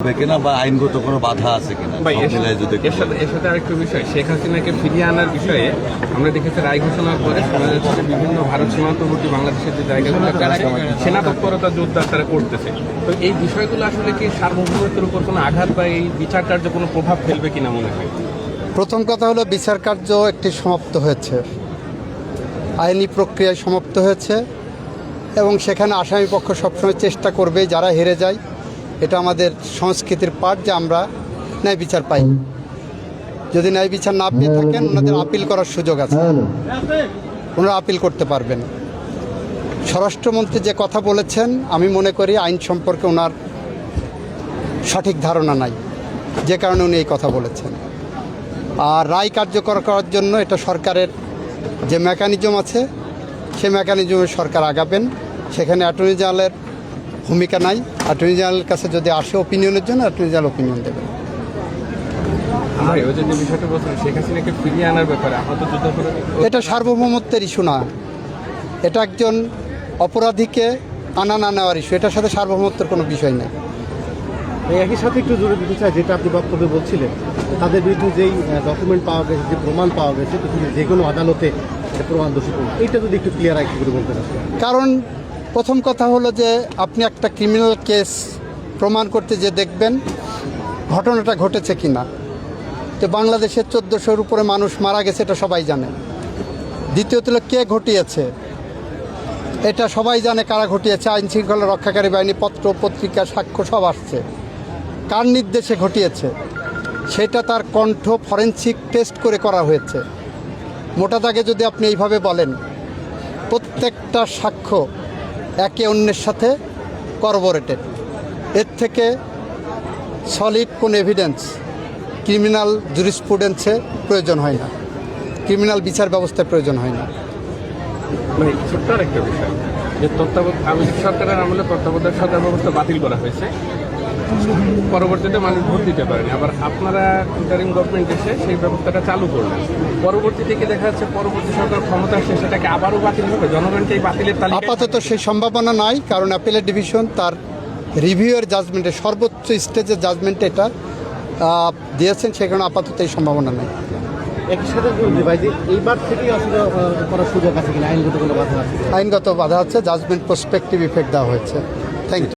হবে কিনা বা আইনগত কোনো বাধা আছে কিনা? এর সাথে এর সাথে আরেকটু বিষয় শেখ হাসিনাকে ফিরিয়ে আনার বিষয়ে আমরা দেখেছি রায় ঘোষণার পরে শোনা যাচ্ছে বিভিন্ন ভারত সীমান্তবর্তী বাংলাদেশের যে জায়গাগুলো সেনা তৎপরতা জোরদার তারা করতেছে। তো এই বিষয়গুলো আসলে কি সার্বভৌমত্বের উপর কোনো আঘাত বা এই বিচার কার্য কোনো প্রভাব ফেলবে কিনা মনে হয়? প্রথম কথা হলো বিচার কার্য একটি সমাপ্ত হয়েছে। আইনি প্রক্রিয়ায় সমাপ্ত হয়েছে এবং সেখানে আসামি পক্ষ সবসময় চেষ্টা করবে যারা হেরে যায়। এটা আমাদের সংস্কৃতির পাঠ যে আমরা ন্যায় বিচার পাই। যদি ন্যায় বিচার না পেয়ে থাকেন, ওনাদের আপিল করার সুযোগ আছে। ওনারা আপিল করতে পারবেন। স্বরাষ্ট্রমন্ত্রী যে কথা বলেছেন, আমি মনে করি আইন সম্পর্কে ওনার সঠিক ধারণা নাই। যে কারণে উনি এই কথা বলেছেন। আর রায় কার্যকর করার জন্য এটা সরকারের যে মেকানিজম আছে সে মেকানিজমে সরকার আগাবেন। সেখানে অ্যাটর্নি জেনারেলের ভূমিকা নাই। অ্যাটর্নি জেনারেলের কাছে যদি আসে ওপিনিয়নের জন্য অ্যাটর্নি জেনারেল ওপিনিয়ন দেবেন এটা সার্বভৌমত্বের ইস্যু না। এটা একজন অপরাধীকে আনা না নেওয়ার ইস্যু এটার সাথে সার্বভৌমত্বের কোনো বিষয় নেই। এই একই সাথে একটু জোরে দিতে চাই যেটা আপনি বক্তব্যে বলছিলেন। তাদের বিরুদ্ধে যেই ডকুমেন্ট পাওয়া গেছে যে প্রমাণ পাওয়া গেছে যে কোনো আদালতে প্রমাণ দোষী এইটা যদি একটু ক্লিয়ার একটু করে বলতে আসলে কারণ প্রথম কথা হলো যে আপনি একটা ক্রিমিনাল কেস প্রমাণ করতে যে দেখবেন, ঘটনাটা ঘটেছে কি না তো বাংলাদেশের চোদ্দোশোর উপরে মানুষ মারা গেছে, এটা সবাই জানে। দ্বিতীয়ত হলো কে ঘটিয়েছে? এটা সবাই জানে কারা ঘটিয়েছে, আইন শৃঙ্খলা রক্ষাকারী বাহিনী, পত্র, পত্রিকা, সাক্ষ্য সব আসছে। কার নির্দেশে ঘটিয়েছে? সেটা তার কণ্ঠ ফরেন্সিক টেস্ট করে করা হয়েছে। মোটা দাগে যদি আপনি এইভাবে বলেন, প্রত্যেকটা সাক্ষ্য একে অন্যের সাথে করবোরেটেড এর থেকে সলিড কোন এভিডেন্স ক্রিমিনাল জুরিসপ্রুডেন্সে প্রয়োজন হয় না। ক্রিমিনাল বিচার ব্যবস্থায় প্রয়োজন হয় না। ভাই ছোট্ট আরেকটা বিষয়, যে তত্ত্বাবধায়ক সরকারের আমলে তত্ত্বাবধায়ক সরকার ব্যবস্থা বাতিল করা হয়েছে। পরবর্তীতে মানুষ ভোট দিতে পারেনি। আবার আপনারা ইন্টারিম গভর্নমেন্ট এসে সেই ব্যবস্থাটা চালু করলেন। পরবর্তী থেকে দেখা যাচ্ছে পরবর্তী সরকার ক্ষমতা আসছে সেটাকে আবারও বাতিল হবে? জনগণকে এই বাতিলের তালিকা আপাতত সেই সম্ভাবনা নাই কারণ অ্যাপেলের ডিভিশন তার রিভিউয়ের জাজমেন্টে সর্বোচ্চ স্টেজের জাজমেন্টে এটা দিয়েছেন সেখানে আপাতত এই সম্ভাবনা নেই। একই সাথে বলতে ভাই যে এইবার থেকেই আসলে আহ, করার সুযোগ আছে কিনা? আইনগত কোনো বাধা আছে আইনগত বাধা আছে জাজমেন্ট প্রসপেক্টিভ ইফেক্ট দেওয়া হয়েছে। Thank you